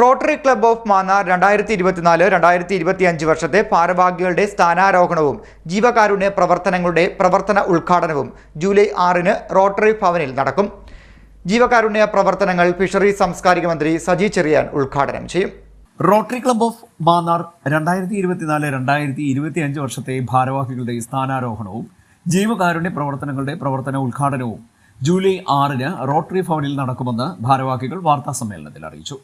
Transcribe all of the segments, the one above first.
Rotary club of Mannar രണ്ടായിരത്തി ഇരുപത്തിനാല് രണ്ടായിരത്തി ഇരുപത്തി അഞ്ച് വർഷത്തെ ഭാരവാഹികളുടെ സ്ഥാനാരോഹണവും ജീവകാരുണ്യ പ്രവർത്തനങ്ങളുടെ പ്രവർത്തന ഉദ്ഘാടനവും ജൂലൈ ആറിന് റോട്ടറി ഭവനിൽ നടക്കും. ജീവകാരുണ്യ പ്രവർത്തനങ്ങൾ ഫിഷറീസ് സാംസ്കാരിക മന്ത്രി സജി ചെറിയാൻ ഉദ്ഘാടനം ചെയ്യും. റോട്ടറി ക്ലബ്ബ് ഓഫ് മാന്നാർ രണ്ടായിരത്തി ഇരുപത്തിനാല് രണ്ടായിരത്തി ഇരുപത്തി അഞ്ച് വർഷത്തെ ഭാരവാഹികളുടെ സ്ഥാനാരോഹണവും ജീവകാരുണ്യ പ്രവർത്തനങ്ങളുടെ പ്രവർത്തന ഉദ്ഘാടനവും ജൂലൈ ആറിന് റോട്ടറി ഭവനിൽ നടക്കുമെന്ന് ഭാരവാഹികൾ വാർത്താ സമ്മേളനത്തിൽ അറിയിച്ചു.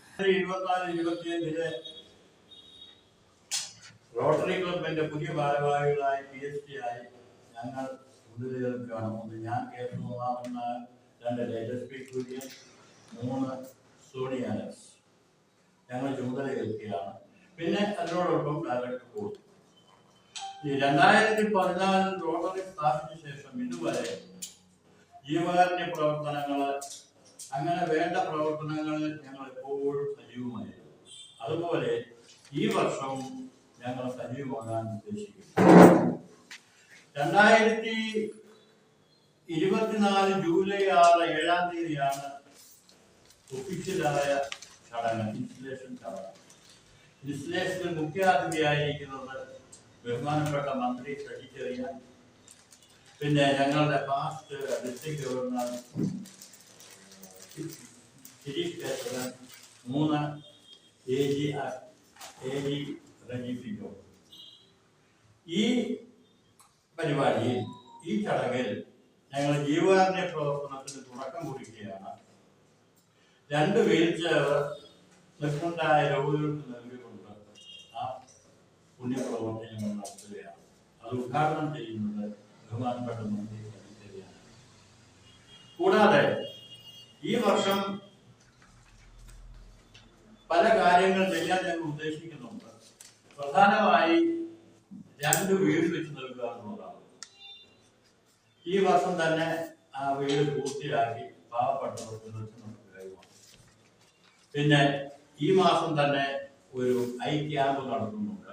റോട്ടറി ക്ലബിന്റെ പുതിയ ഭാരവാഹികളായി പി എസ് ടി ആയി ഞങ്ങൾ മുതലുകൾക്കാണ് ഒന്ന് ഞാൻ കെ രണ്ട് തേജസ്വി കുര്യൻ മൂന്ന് സോണിയ ഞങ്ങൾ ചുമതലയേൽക്കുകയാണ്. പിന്നെ അതിനോടൊപ്പം ഡയറക്ടർ കൂടും രണ്ടായിരത്തി പതിനാലിൽ റോട്ടറി സ്ഥാപിച്ച ശേഷം ഇതുവരെ ജീവകാരുണ്യ പ്രവർത്തനങ്ങൾ അങ്ങനെ വേണ്ട പ്രവർത്തനങ്ങൾ ഞങ്ങൾ എപ്പോഴും സജീവമായിരുന്നു. അതുപോലെ ഈ വർഷവും ഞങ്ങൾ സജീവമാകാൻ ഉദ്ദേശിക്കുന്നു. രണ്ടായിരത്തി ഇരുപത്തിനാല് ജൂലൈ ആറ് ഏഴാം തീയതിയാണ് ഒഫീഷ്യലായ ചടങ്ങ് ഇൻസ്റ്റലേഷൻ ചടങ്ങ്. ഇൻസ്റ്റലേഷനിൽ മുഖ്യാതിഥിയായിരിക്കുന്നത് ബഹുമാനപ്പെട്ട മന്ത്രി സെക്രട്ടറിയാണ് പിന്നെ ഞങ്ങളുടെ പാസ്റ്റ് ഡിസ്ട്രിക്ട് ഗവർണർ കേശവൻ മൂന്ന് എ ജി എ ജി രഞ്ജിപ്പിക്കോ ഈ പരിപാടിയിൽ ഈ ചടങ്ങിൽ ഞങ്ങൾ ജീവകാരുണ്യ പ്രവർത്തനത്തിന് തുടക്കം കുറിക്കുകയാണ്. രണ്ട് വീൽ ചെയർ നിർബന്ധമായ രോഗികൾക്ക് നൽകിക്കൊണ്ട് ആ പുണ്യപ്രവർത്തനം നടത്തുകയാണ്. അത് ഉദ്ഘാടനം ചെയ്യുന്നത് ബഹുമാനപ്പെട്ട മന്ത്രി കൂടാതെ ഈ വർഷം പല കാര്യങ്ങൾ ചെയ്യാൻ ഞങ്ങൾ ഉദ്ദേശിക്കുന്നുണ്ട്. പ്രധാനമായി രണ്ട് വീട് വെച്ച് നൽകുക എന്നുള്ളതാണ്. ഈ വർഷം തന്നെ ആ വീട് പൂർത്തിയാക്കി പാവപ്പെട്ടവർക്ക് വെച്ച് കഴിയുമാണ് പിന്നെ ഈ മാസം തന്നെ ഒരു ഐ ക്യാമ്പ് നടത്തുന്നുണ്ട്.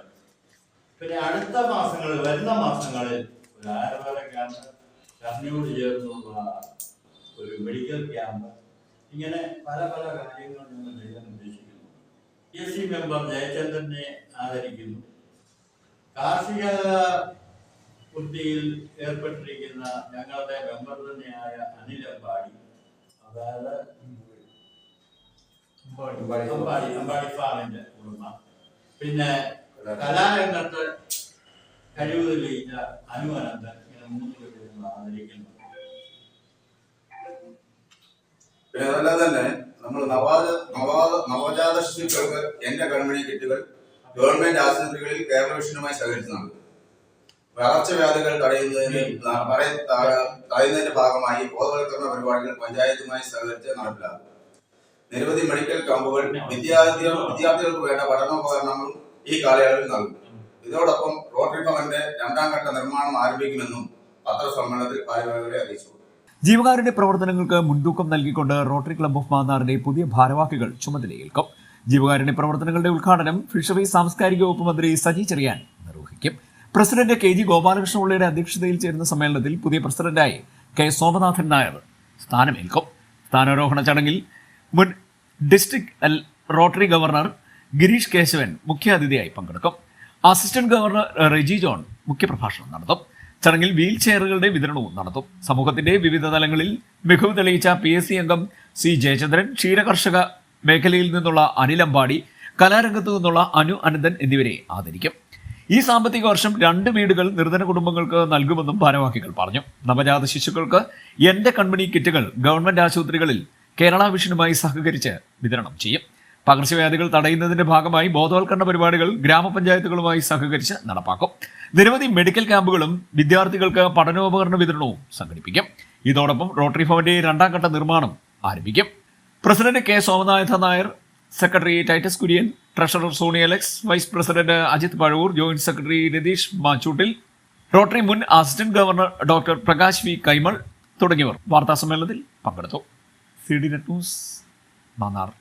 പിന്നെ അടുത്ത മാസങ്ങളിൽ വരുന്ന മാസങ്ങളിൽ ഒരു ആയുർവേദ ക്യാമ്പ് കർണിയോട് ചേർന്നുള്ള ഒരു മെഡിക്കൽ ക്യാമ്പ് ഇങ്ങനെ പല പല കാര്യങ്ങൾ ഞങ്ങൾ ചെയ്യാൻ ഉദ്ദേശിക്കുന്നു. പി എസ് സി മെമ്പർ ജയചന്ദ്രനെ ആദരിക്കുന്നു. കാർഷിക വൃത്തിയിൽ ഏർപ്പെട്ടിരിക്കുന്ന ഞങ്ങളുടെ മെമ്പർ തന്നെയായ അനിൽ അമ്പാടി. അതായത് അമ്പാടി. അമ്പാടി ഫാമിന്റെ ഉടമ പിന്നെ കലാരംഗത്ത് കഴിവ് തെളിയിച്ച അനു അനന്തൻ ഇങ്ങനെ മൂന്ന് പേരെ നമ്മൾ ആദരിക്കുന്നു പിന്നെ അതല്ലാതെ തന്നെ നമ്മൾ നവാജ നവാ നവജാത ശിശുക്കൾക്ക് എന്റെ കൺമണി കിറ്റുകൾ ഗവൺമെന്റ് ആശുപത്രികളിൽ കേരള വിഷനുമായി സഹകരിച്ചതാണ്. വളർച്ച വ്യാധികൾ തടയുന്നതിന് തടയുന്നതിന്റെ ഭാഗമായി ബോധവൽക്കരണ പരിപാടികൾ പഞ്ചായത്തുമായി സഹകരിച്ച് നടപ്പിലാക്കും. നിരവധി മെഡിക്കൽ ക്യാമ്പുകൾ വിദ്യാർത്ഥികൾ വിദ്യാർത്ഥികൾക്ക് വേണ്ട പഠനോപകരണങ്ങളും ഈ കാലയളവിൽ നൽകും. ഇതോടൊപ്പം റോട്ടറി ഭവന്റെ രണ്ടാം ഘട്ട നിർമ്മാണം ആരംഭിക്കുമെന്നും പത്രസമ്മേളനത്തിൽ ഭാരവാഹികളെ അറിയിച്ചു. ജീവകാരുടെ പ്രവർത്തനങ്ങൾക്ക് മുൻതൂക്കം നൽകിക്കൊണ്ട് റോട്ടറി ക്ലബ് ഓഫ് മാന്നാറിന്റെ പുതിയ ഭാരവാഹികൾ ചുമതലയേൽക്കും ജീവകാരുടെ പ്രവർത്തനങ്ങളുടെ ഉദ്ഘാടനം ഫിഷറീസ് സാംസ്കാരിക വകുപ്പ് മന്ത്രി സജി ചെറിയാൻ നിർവഹിക്കും. പ്രസിഡന്റ് കെ ജി ഗോപാലകൃഷ്ണപിള്ളയുടെ അധ്യക്ഷതയിൽ ചേരുന്ന സമ്മേളനത്തിൽ പുതിയ പ്രസിഡന്റായി കെ സോമനാഥൻ നായർ സ്ഥാനമേൽക്കും സ്ഥാനാരോഹണ ചടങ്ങിൽ മുൻ district Rotary governor Girish Keshavan മുഖ്യാതിഥിയായി പങ്കെടുക്കും. അസിസ്റ്റന്റ് ഗവർണർ റെജി ജോൺ മുഖ്യപ്രഭാഷണം നടത്തും. ചടങ്ങിൽ വീൽ ചെയറുകളുടെ വിതരണവും നടത്തും. സമൂഹത്തിന്റെ വിവിധ തലങ്ങളിൽ മികവ് തെളിയിച്ച പി എസ് സി അംഗം സി ജയചന്ദ്രൻ ക്ഷീരകർഷക മേഖലയിൽ നിന്നുള്ള അനിൽ അമ്പാടി കലാരംഗത്തു നിന്നുള്ള അനു അനന്ദൻ എന്നിവരെ ആദരിക്കും. ഈ സാമ്പത്തിക വർഷം രണ്ട് വീടുകൾ നിർധന കുടുംബങ്ങൾക്ക് നൽകുമെന്നും ഭാരവാഹികൾ പറഞ്ഞു. നവജാത ശിശുക്കൾക്ക് എന്റെ കൺമണി കിറ്റുകൾ ഗവൺമെന്റ് ആശുപത്രികളിൽ കേരള വിഷനുമായി സഹകരിച്ച് വിതരണം ചെയ്യും. പകർച്ചവ്യാധികൾ തടയുന്നതിന്റെ ഭാഗമായി ബോധവൽക്കരണ പരിപാടികൾ ഗ്രാമപഞ്ചായത്തുകളുമായി സഹകരിച്ച് നടപ്പാക്കും. നിരവധി മെഡിക്കൽ ക്യാമ്പുകളും വിദ്യാർത്ഥികൾക്ക് പഠനോപകരണ വിതരണവും സംഘടിപ്പിക്കും. ഇതോടൊപ്പം റോട്ടറി ഭവന്റെ രണ്ടാം ഘട്ട നിർമ്മാണം ആരംഭിക്കും. President K. Somanatha Nair secretary Titus Kurian treasurer Sony Alex vice president Ajith Pazhavoor joint secretary Ratheesh Machoottil Rotary മുൻ assistant governor doctor Prakash V. Kaimal തുടങ്ങിയവർ വാർത്താ സമ്മേളനത്തിൽ പങ്കെടുത്തു. C D net news Mannar.